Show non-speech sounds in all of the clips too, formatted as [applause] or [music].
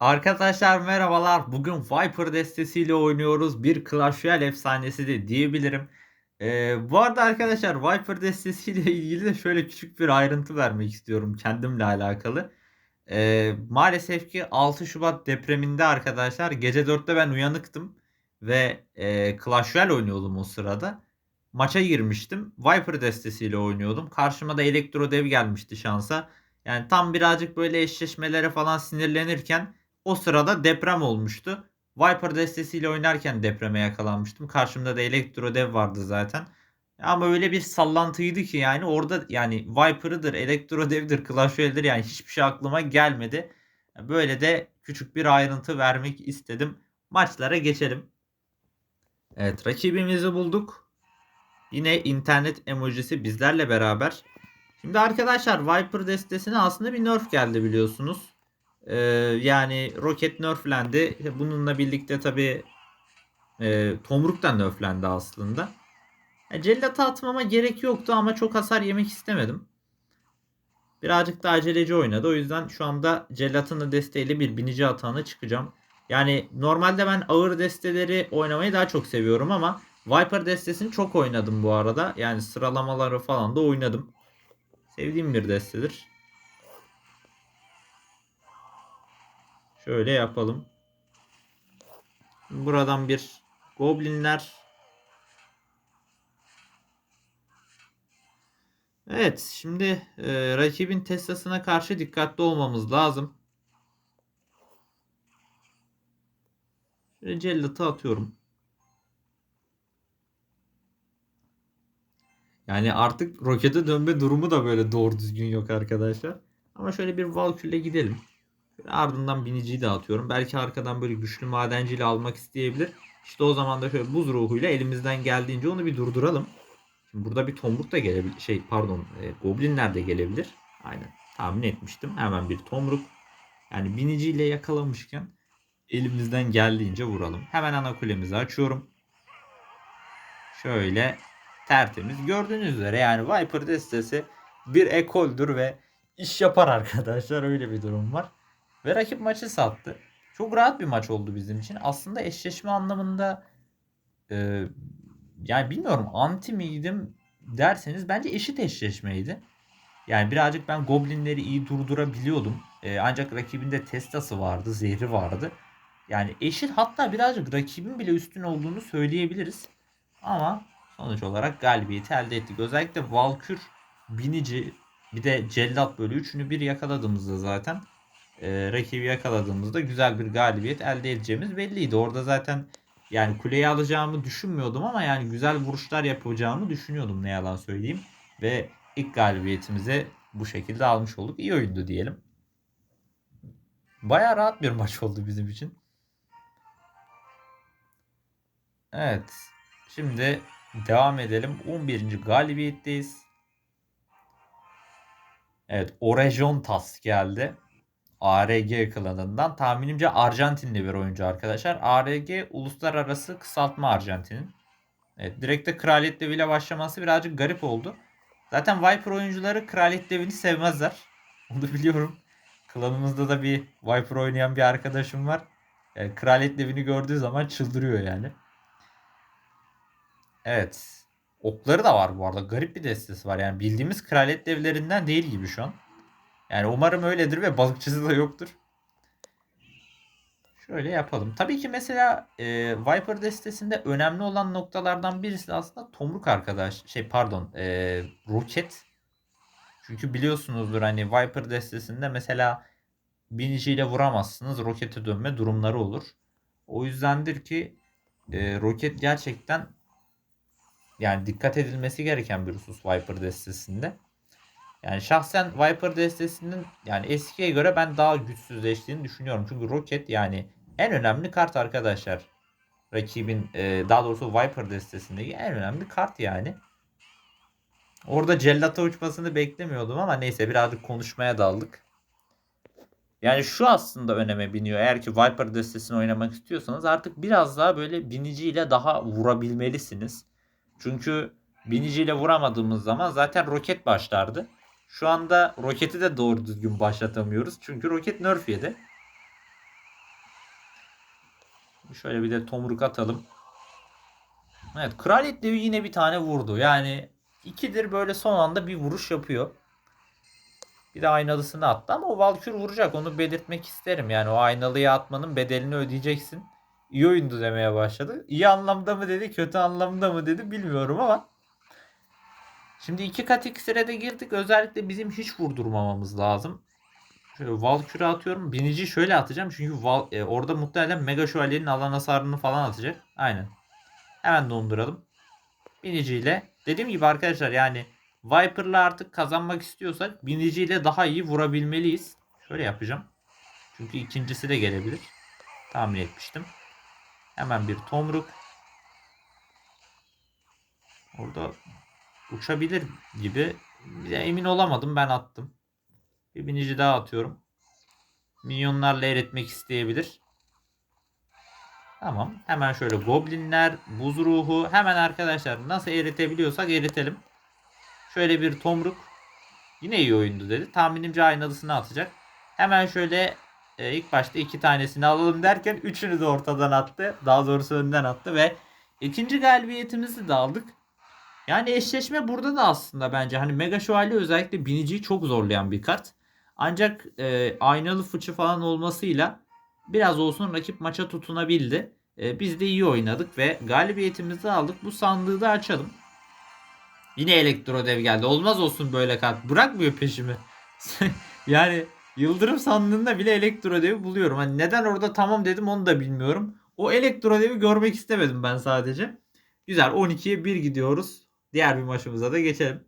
Arkadaşlar merhabalar. Bugün Viper destesiyle oynuyoruz. Bir Clash Royale efsanesi de diyebilirim. Ee, bu arada arkadaşlar Viper destesiyle [laughs] ilgili de şöyle küçük bir ayrıntı vermek istiyorum kendimle alakalı. Ee, maalesef ki 6 Şubat depreminde arkadaşlar gece 4'te ben uyanıktım. Ve e, Clash Royale oynuyordum o sırada. Maça girmiştim. Viper destesiyle oynuyordum. Karşıma da Elektro Dev gelmişti şansa. Yani tam birazcık böyle eşleşmelere falan sinirlenirken o sırada deprem olmuştu. Viper destesiyle oynarken depreme yakalanmıştım. Karşımda da Elektro Dev vardı zaten. Ama öyle bir sallantıydı ki yani orada yani Viper'ıdır, Elektro Dev'dir, Clash Royale'dir yani hiçbir şey aklıma gelmedi. Böyle de küçük bir ayrıntı vermek istedim. Maçlara geçelim. Evet rakibimizi bulduk. Yine internet emojisi bizlerle beraber. Şimdi arkadaşlar Viper destesine aslında bir nerf geldi biliyorsunuz. Ee, yani roket nerflendi. Bununla birlikte tabi e, Tomruk da nerflendi aslında. Yani Cellat'a atmama gerek yoktu ama çok hasar yemek istemedim. Birazcık da aceleci oynadı. O yüzden şu anda Cellat'ın da desteğiyle bir binici atağına çıkacağım. Yani normalde ben ağır desteleri oynamayı daha çok seviyorum ama Viper destesini çok oynadım bu arada. Yani sıralamaları falan da oynadım. Sevdiğim bir destedir. Şöyle yapalım. Buradan bir goblinler. Evet şimdi e, rakibin Tesla'sına karşı dikkatli olmamız lazım. Şöyle cellatı atıyorum. Yani artık rokete dönme durumu da böyle doğru düzgün yok arkadaşlar. Ama şöyle bir Valkür'le gidelim. Ardından biniciyi de atıyorum. Belki arkadan böyle güçlü madenciyle almak isteyebilir. İşte o zaman da şöyle buz ruhuyla elimizden geldiğince onu bir durduralım. Şimdi burada bir tomruk da gelebilir. Şey pardon e, goblinler de gelebilir. Aynen tahmin etmiştim. Hemen bir tomruk. Yani biniciyle yakalamışken elimizden geldiğince vuralım. Hemen ana kulemizi açıyorum. Şöyle tertemiz. Gördüğünüz üzere yani Viper destesi bir ekoldür ve iş yapar arkadaşlar. Öyle bir durum var. Ve rakip maçı sattı. Çok rahat bir maç oldu bizim için. Aslında eşleşme anlamında e, yani bilmiyorum anti miydim derseniz bence eşit eşleşmeydi. Yani birazcık ben goblinleri iyi durdurabiliyordum. E, ancak rakibinde testası vardı, zehri vardı. Yani eşit hatta birazcık rakibin bile üstün olduğunu söyleyebiliriz. Ama sonuç olarak galibiyeti elde ettik. Özellikle Valkür, Binici bir de Cellat böyle üçünü bir yakaladığımızda zaten e, rakibi yakaladığımızda güzel bir galibiyet elde edeceğimiz belliydi. Orada zaten yani kuleyi alacağımı düşünmüyordum ama yani güzel vuruşlar yapacağımı düşünüyordum ne yalan söyleyeyim. Ve ilk galibiyetimizi bu şekilde almış olduk. İyi oyundu diyelim. Baya rahat bir maç oldu bizim için. Evet. Şimdi devam edelim. 11. galibiyetteyiz. Evet. Orejontas geldi. ARG klanından. Tahminimce Arjantinli bir oyuncu arkadaşlar. ARG uluslararası kısaltma Arjantin'in. Evet, direkt de Kraliyet Devi'yle başlaması birazcık garip oldu. Zaten Viper oyuncuları Kraliyet Devi'ni sevmezler. [laughs] Onu biliyorum. Klanımızda da bir Viper oynayan bir arkadaşım var. Yani Kraliyet Devi'ni gördüğü zaman çıldırıyor yani. Evet. Okları da var bu arada. Garip bir destesi var. Yani bildiğimiz kraliyet devlerinden değil gibi şu an. Yani umarım öyledir ve balıkçısı da yoktur. Şöyle yapalım. Tabii ki mesela e, Viper destesinde önemli olan noktalardan birisi aslında tomruk arkadaş. Şey pardon e, roket. Çünkü biliyorsunuzdur hani Viper destesinde mesela biniciyle vuramazsınız. Rokete dönme durumları olur. O yüzdendir ki e, roket gerçekten yani dikkat edilmesi gereken bir husus Viper destesinde. Yani şahsen Viper destesinin yani eskiye göre ben daha güçsüzleştiğini düşünüyorum. Çünkü Rocket yani en önemli kart arkadaşlar. Rakibin e, daha doğrusu Viper destesindeki en önemli kart yani. Orada cellata uçmasını beklemiyordum ama neyse birazcık konuşmaya daldık. Yani şu aslında öneme biniyor. Eğer ki Viper destesini oynamak istiyorsanız artık biraz daha böyle biniciyle daha vurabilmelisiniz. Çünkü biniciyle vuramadığımız zaman zaten roket başlardı. Şu anda roketi de doğru düzgün başlatamıyoruz. Çünkü roket nerf yedi. Şöyle bir de tomruk atalım. Evet kraliyet devi yine bir tane vurdu. Yani ikidir böyle son anda bir vuruş yapıyor. Bir de aynalısını attı ama o Valkür vuracak. Onu belirtmek isterim. Yani o aynalıyı atmanın bedelini ödeyeceksin. İyi oyundu demeye başladı. İyi anlamda mı dedi, kötü anlamda mı dedi bilmiyorum ama. Şimdi iki kat iksire de girdik. Özellikle bizim hiç vurdurmamamız lazım. Şöyle Valkür'e atıyorum. Binici şöyle atacağım. Çünkü Val, e, orada muhtemelen Mega Şövalye'nin alan hasarını falan atacak. Aynen. Hemen donduralım. Biniciyle. Dediğim gibi arkadaşlar yani Viper'la artık kazanmak istiyorsak biniciyle daha iyi vurabilmeliyiz. Şöyle yapacağım. Çünkü ikincisi de gelebilir. Tahmin etmiştim. Hemen bir tomruk. Orada uçabilir gibi. Bir emin olamadım ben attım. Bir binici daha atıyorum. Minyonlarla eritmek isteyebilir. Tamam. Hemen şöyle goblinler, buz ruhu. Hemen arkadaşlar nasıl eritebiliyorsak eritelim. Şöyle bir tomruk. Yine iyi oyundu dedi. Tahminimce aynalısını atacak. Hemen şöyle e, ilk başta iki tanesini alalım derken üçünü de ortadan attı. Daha doğrusu önden attı ve ikinci galibiyetimizi de aldık. Yani eşleşme burada da aslında bence hani Mega Şövalye özellikle biniciyi çok zorlayan bir kart. Ancak e, aynalı fıçı falan olmasıyla biraz olsun rakip maça tutunabildi. E, biz de iyi oynadık ve galibiyetimizi aldık. Bu sandığı da açalım. Yine elektro dev geldi. Olmaz olsun böyle kart. Bırakmıyor peşimi. [laughs] yani Yıldırım sandığında bile elektro devi buluyorum. Hani neden orada tamam dedim onu da bilmiyorum. O elektro devi görmek istemedim ben sadece. Güzel 12'ye 1 gidiyoruz. Diğer bir maçımıza da geçelim.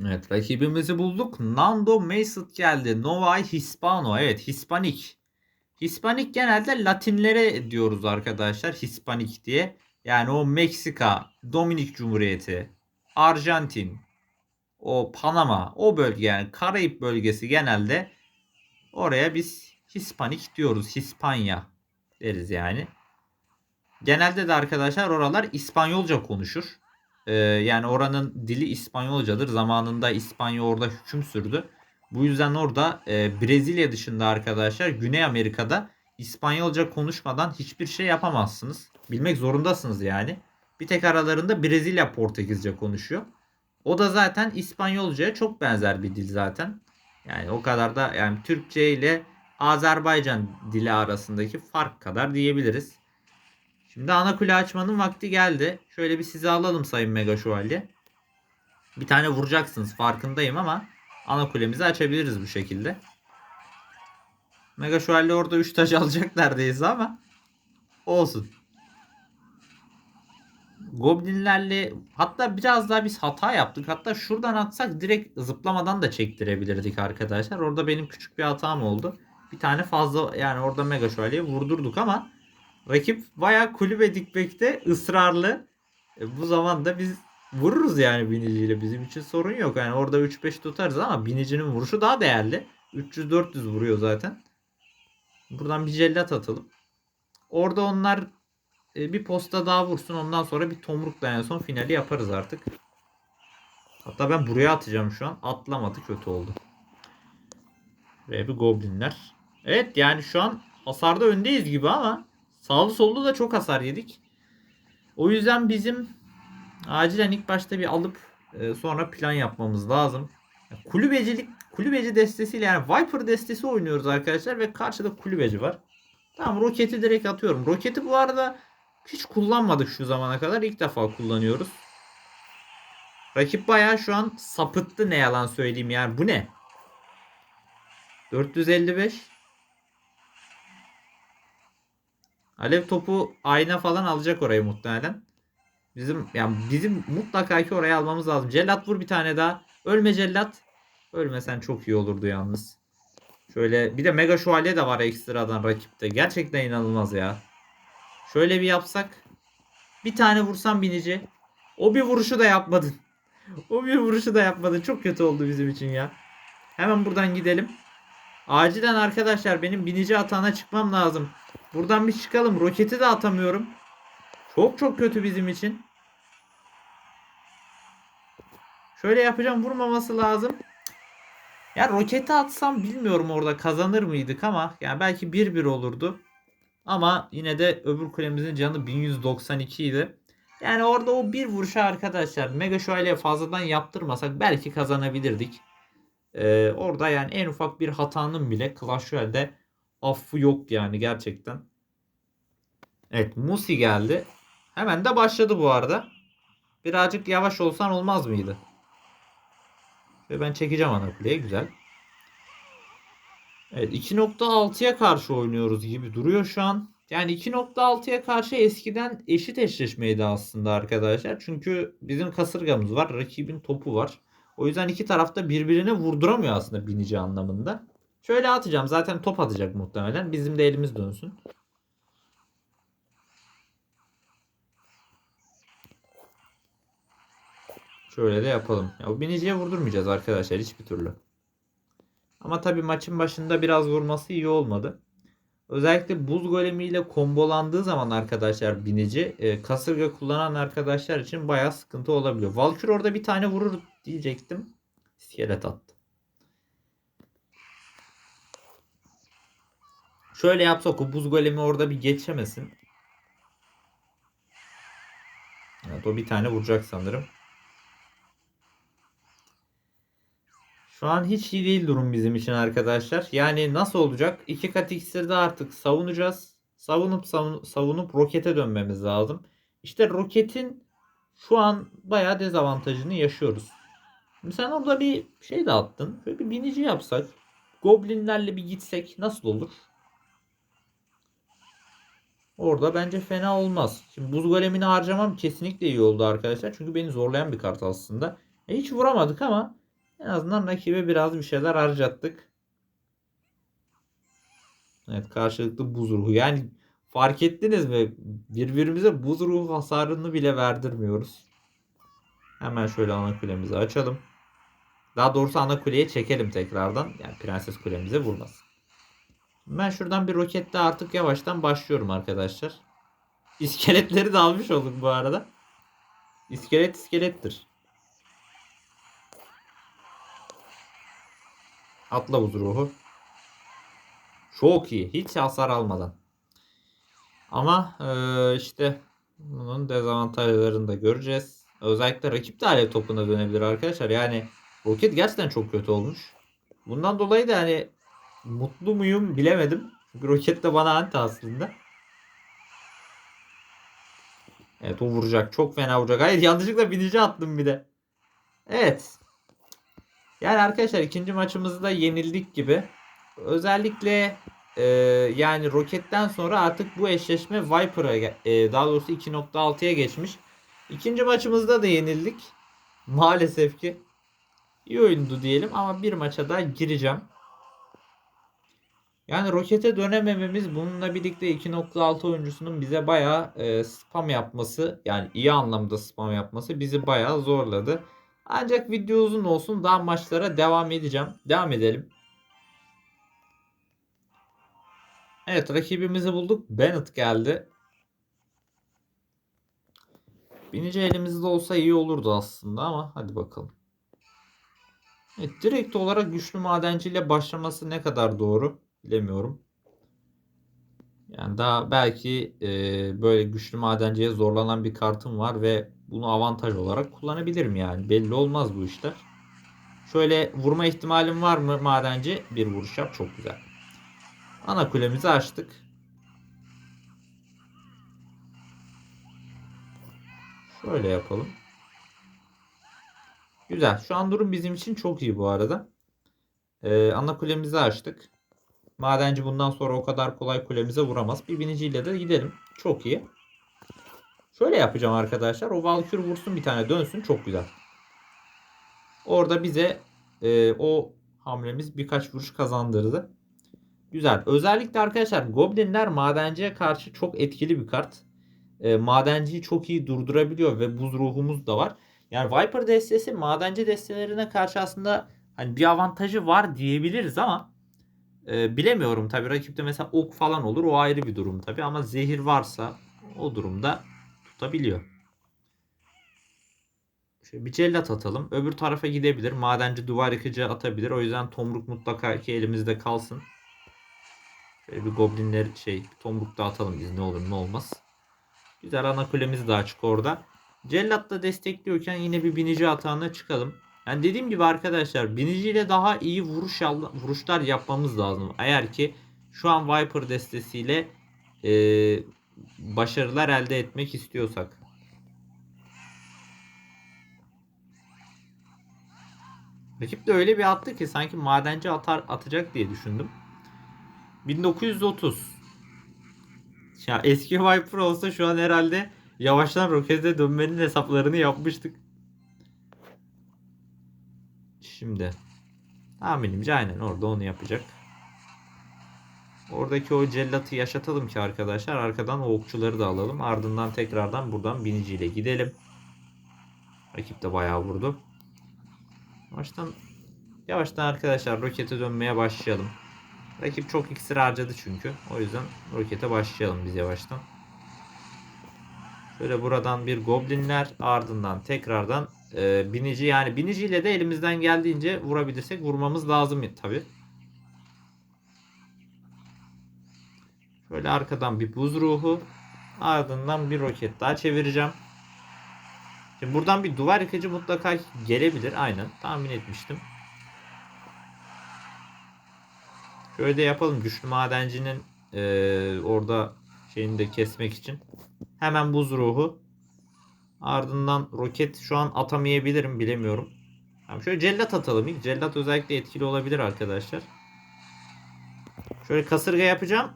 Evet rakibimizi bulduk. Nando Mason geldi. Novay Hispano. Evet Hispanik. Hispanik genelde Latinlere diyoruz arkadaşlar. Hispanik diye. Yani o Meksika, Dominik Cumhuriyeti, Arjantin, o Panama, o bölge yani Karayip bölgesi genelde oraya biz Hispanik diyoruz. Hispanya deriz yani. Genelde de arkadaşlar oralar İspanyolca konuşur. Ee, yani oranın dili İspanyolcadır. Zamanında İspanya orada hüküm sürdü. Bu yüzden orada e, Brezilya dışında arkadaşlar Güney Amerika'da İspanyolca konuşmadan hiçbir şey yapamazsınız. Bilmek zorundasınız yani. Bir tek aralarında Brezilya Portekizce konuşuyor. O da zaten İspanyolcaya çok benzer bir dil zaten. Yani o kadar da yani Türkçe ile Azerbaycan dili arasındaki fark kadar diyebiliriz. Şimdi ana kule açmanın vakti geldi. Şöyle bir sizi alalım Sayın Mega Şövalye. Bir tane vuracaksınız farkındayım ama ana kulemizi açabiliriz bu şekilde. Mega Şövalye orada 3 taş [laughs] alacak neredeyse ama olsun. Goblinlerle hatta biraz daha biz hata yaptık. Hatta şuradan atsak direkt zıplamadan da çektirebilirdik arkadaşlar. Orada benim küçük bir hatam oldu. Bir tane fazla yani orada Mega Şövalye'yi vurdurduk ama rakip bayağı kulübe dikmekte ısrarlı. E, bu zamanda biz vururuz yani biniciyle. Bizim için sorun yok. Yani orada 3-5 tutarız ama binicinin vuruşu daha değerli. 300-400 vuruyor zaten. Buradan bir cellat atalım. Orada onlar e, bir posta daha vursun. Ondan sonra bir tomrukla en son finali yaparız artık. Hatta ben buraya atacağım şu an. Atlamadı kötü oldu. Ve bir goblinler. Evet yani şu an hasarda öndeyiz gibi ama sağlı sollu da çok hasar yedik. O yüzden bizim acilen ilk başta bir alıp e, sonra plan yapmamız lazım. Kulübecilik kulübeci destesiyle yani Viper destesi oynuyoruz arkadaşlar ve karşıda kulübeci var. Tamam roketi direkt atıyorum. Roketi bu arada hiç kullanmadık şu zamana kadar. İlk defa kullanıyoruz. Rakip bayağı şu an sapıttı ne yalan söyleyeyim yani. Bu ne? 455 Alev topu ayna falan alacak orayı muhtemelen. Bizim yani bizim mutlaka ki oraya almamız lazım. Cellat vur bir tane daha. Ölme cellat. Ölmesen çok iyi olurdu yalnız. Şöyle bir de mega şövalye de var ekstradan rakipte. Gerçekten inanılmaz ya. Şöyle bir yapsak. Bir tane vursam binici. O bir vuruşu da yapmadın. [laughs] O bir vuruşu da yapmadın. Çok kötü oldu bizim için ya. Hemen buradan gidelim. Acilen arkadaşlar benim binici atağına çıkmam lazım. Buradan bir çıkalım. Roketi de atamıyorum. Çok çok kötü bizim için. Şöyle yapacağım. Vurmaması lazım. Ya roketi atsam bilmiyorum orada kazanır mıydık ama yani belki 1-1 olurdu. Ama yine de öbür kulemizin canı 1192 idi. Yani orada o bir vuruşa arkadaşlar Mega Şövalye'ye fazladan yaptırmasak belki kazanabilirdik. Ee, orada yani en ufak bir hatanın bile Clash Royale'de affı yok yani gerçekten. Evet Musi geldi. Hemen de başladı bu arada. Birazcık yavaş olsan olmaz mıydı? Ve ben çekeceğim ana kuleye güzel. Evet 2.6'ya karşı oynuyoruz gibi duruyor şu an. Yani 2.6'ya karşı eskiden eşit eşleşmeydi aslında arkadaşlar. Çünkü bizim kasırgamız var. Rakibin topu var. O yüzden iki tarafta birbirini vurduramıyor aslında binici anlamında. Şöyle atacağım. Zaten top atacak muhtemelen. Bizim de elimiz dönsün. Şöyle de yapalım. Ya, o biniciye vurdurmayacağız arkadaşlar hiçbir türlü. Ama tabii maçın başında biraz vurması iyi olmadı. Özellikle buz golemiyle kombolandığı zaman arkadaşlar binici e, kasırga kullanan arkadaşlar için bayağı sıkıntı olabiliyor. Valkür orada bir tane vurur diyecektim. İskelet attı. Şöyle yapsak o buz golemi orada bir geçemesin. Evet o bir tane vuracak sanırım. Şu an hiç iyi değil durum bizim için arkadaşlar. Yani nasıl olacak? İki kat iksirde artık savunacağız. Savunup savun, savunup rokete dönmemiz lazım. İşte roketin şu an bayağı dezavantajını yaşıyoruz. Şimdi sen orada bir şey de attın. Şöyle bir binici yapsak. Goblinlerle bir gitsek nasıl olur? Orada bence fena olmaz. Şimdi buz golemini harcamam kesinlikle iyi oldu arkadaşlar. Çünkü beni zorlayan bir kart aslında. E, hiç vuramadık ama en azından rakibe biraz bir şeyler harcattık. Evet karşılıklı buz ruhu. Yani fark ettiniz mi? Birbirimize buz ruhu hasarını bile verdirmiyoruz. Hemen şöyle ana kulemizi açalım. Daha doğrusu ana kuleye çekelim tekrardan. Yani prenses kulemize vurmasın. Ben şuradan bir roketle artık yavaştan başlıyorum arkadaşlar. İskeletleri de almış olduk bu arada. İskelet iskelettir. Atla buz ruhu. Çok iyi. Hiç hasar almadan. Ama e, işte bunun dezavantajlarını da göreceğiz. Özellikle rakip de alev topuna dönebilir arkadaşlar. Yani roket gerçekten çok kötü olmuş. Bundan dolayı da hani mutlu muyum bilemedim. Çünkü roket de bana anti aslında. Evet o vuracak. Çok fena vuracak. Hayır yanlışlıkla binici attım bir de. Evet. Yani arkadaşlar ikinci maçımızda yenildik gibi. Özellikle e, yani roketten sonra artık bu eşleşme Viper'a e, daha doğrusu 2.6'ya geçmiş. İkinci maçımızda da yenildik. Maalesef ki. İyi oyundu diyelim ama bir maça daha gireceğim. Yani rokete dönemememiz bununla birlikte 2.6 oyuncusunun bize bayağı e, spam yapması yani iyi anlamda spam yapması bizi bayağı zorladı. Ancak video uzun olsun daha maçlara devam edeceğim. Devam edelim. Evet rakibimizi bulduk. Bennett geldi. Binici elimizde olsa iyi olurdu aslında ama hadi bakalım. Evet, direkt olarak güçlü madenciyle başlaması ne kadar doğru bilemiyorum. Yani daha belki e, böyle güçlü madenciye zorlanan bir kartım var ve bunu avantaj olarak kullanabilirim yani. Belli olmaz bu işler. Şöyle vurma ihtimalim var mı madenci? Bir vuruş yap çok güzel. Ana kulemizi açtık. Şöyle yapalım. Güzel. Şu an durum bizim için çok iyi bu arada. Ee, ana kulemizi açtık. Madenci bundan sonra o kadar kolay kulemize vuramaz. Bir biniciyle de gidelim. Çok iyi. Şöyle yapacağım arkadaşlar. O Valkür vursun bir tane dönsün. Çok güzel. Orada bize e, o hamlemiz birkaç vuruş kazandırdı. Güzel. Özellikle arkadaşlar Goblinler madenciye karşı çok etkili bir kart. E, madenciyi çok iyi durdurabiliyor ve buz ruhumuz da var. Yani Viper destesi madenci destelerine karşı aslında hani bir avantajı var diyebiliriz ama e, bilemiyorum tabi rakipte mesela ok falan olur o ayrı bir durum tabi ama zehir varsa o durumda tutabiliyor. Şöyle bir cellat atalım. Öbür tarafa gidebilir. Madenci duvar yıkıcı atabilir. O yüzden tomruk mutlaka ki elimizde kalsın. Şöyle bir goblinler şey tomruk da atalım biz ne olur ne olmaz. Güzel ana kulemiz de açık orada. Cellat da destekliyorken yine bir binici atağına çıkalım. Yani dediğim gibi arkadaşlar biniciyle daha iyi vuruş vuruşlar yapmamız lazım. Eğer ki şu an Viper destesiyle eee, başarılar elde etmek istiyorsak. Rakip de öyle bir attı ki sanki madenci atar atacak diye düşündüm. 1930. Ya eski Viper olsa şu an herhalde yavaştan rokete dönmenin hesaplarını yapmıştık. Şimdi tahminimce aynen orada onu yapacak. Oradaki o cellatı yaşatalım ki arkadaşlar arkadan o okçuları da alalım. Ardından tekrardan buradan biniciyle gidelim. Rakip de bayağı vurdu. Yavaştan yavaştan arkadaşlar rokete dönmeye başlayalım. Rakip çok iksir harcadı çünkü. O yüzden rokete başlayalım biz yavaştan. Şöyle buradan bir goblinler ardından tekrardan e, binici yani biniciyle de elimizden geldiğince vurabilirsek vurmamız lazım tabi. Şöyle arkadan bir buz ruhu ardından bir roket daha çevireceğim. Şimdi buradan bir duvar yıkıcı mutlaka gelebilir. Aynen tahmin etmiştim. Şöyle de yapalım. Güçlü madencinin eee, orada şeyini de kesmek için. Hemen buz ruhu. Ardından roket şu an atamayabilirim bilemiyorum. Tamam, şöyle cellat atalım ilk. Cellat özellikle etkili olabilir arkadaşlar. Şöyle kasırga yapacağım.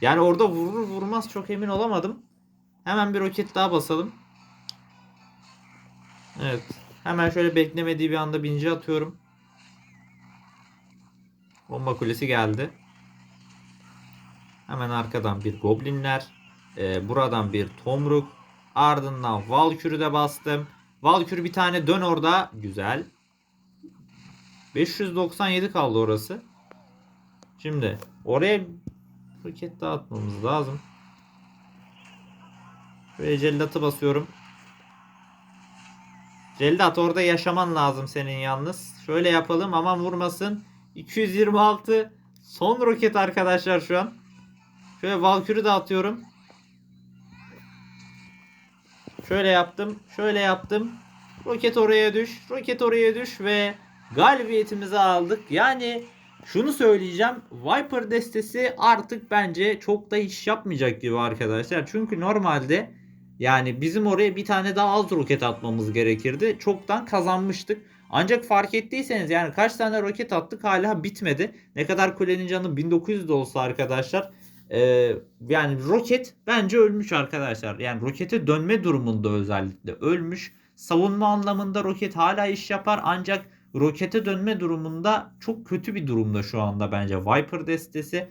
Yani orada vurur vurmaz çok emin olamadım. Hemen bir roket daha basalım. Evet. Hemen şöyle beklemediği bir anda binci atıyorum. Bomba kulesi geldi. Hemen arkadan bir goblinler. Ee, buradan bir tomruk. Ardından Valkür'ü de bastım. Valkür bir tane dön orada. Güzel. 597 kaldı orası. Şimdi oraya roket dağıtmamız lazım. Şöyle cellatı basıyorum. Cellat orada yaşaman lazım senin yalnız. Şöyle yapalım aman vurmasın. 226 son roket arkadaşlar şu an. Şöyle Valkür'ü de atıyorum. Şöyle yaptım. Şöyle yaptım. Roket oraya düş. Roket oraya düş ve galibiyetimizi aldık. Yani şunu söyleyeceğim. Viper destesi artık bence çok da iş yapmayacak gibi arkadaşlar. Çünkü normalde yani bizim oraya bir tane daha az roket atmamız gerekirdi. Çoktan kazanmıştık. Ancak fark ettiyseniz yani kaç tane roket attık hala bitmedi. Ne kadar kulenin canı 1900 de olsa arkadaşlar. Ee, yani roket bence ölmüş arkadaşlar. Yani rokete dönme durumunda özellikle ölmüş. Savunma anlamında roket hala iş yapar ancak rokete dönme durumunda çok kötü bir durumda şu anda bence Viper destesi.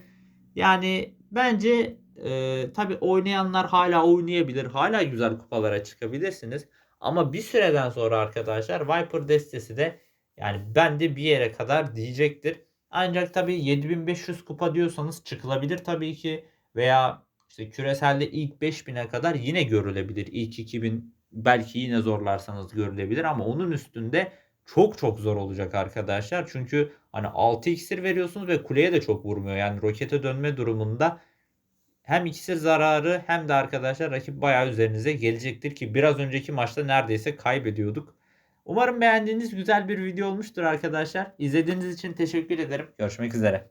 Yani bence e, tabi oynayanlar hala oynayabilir. Hala güzel kupalara çıkabilirsiniz. Ama bir süreden sonra arkadaşlar Viper destesi de yani bende bir yere kadar diyecektir. Ancak tabi 7500 kupa diyorsanız çıkılabilir tabii ki. Veya işte küreselde ilk 5000'e kadar yine görülebilir. İlk 2000 belki yine zorlarsanız görülebilir ama onun üstünde çok çok zor olacak arkadaşlar. Çünkü hani 6 iksir veriyorsunuz ve kuleye de çok vurmuyor. Yani rokete dönme durumunda hem iksir zararı hem de arkadaşlar rakip bayağı üzerinize gelecektir ki biraz önceki maçta neredeyse kaybediyorduk. Umarım beğendiğiniz güzel bir video olmuştur arkadaşlar. İzlediğiniz için teşekkür ederim. Görüşmek üzere.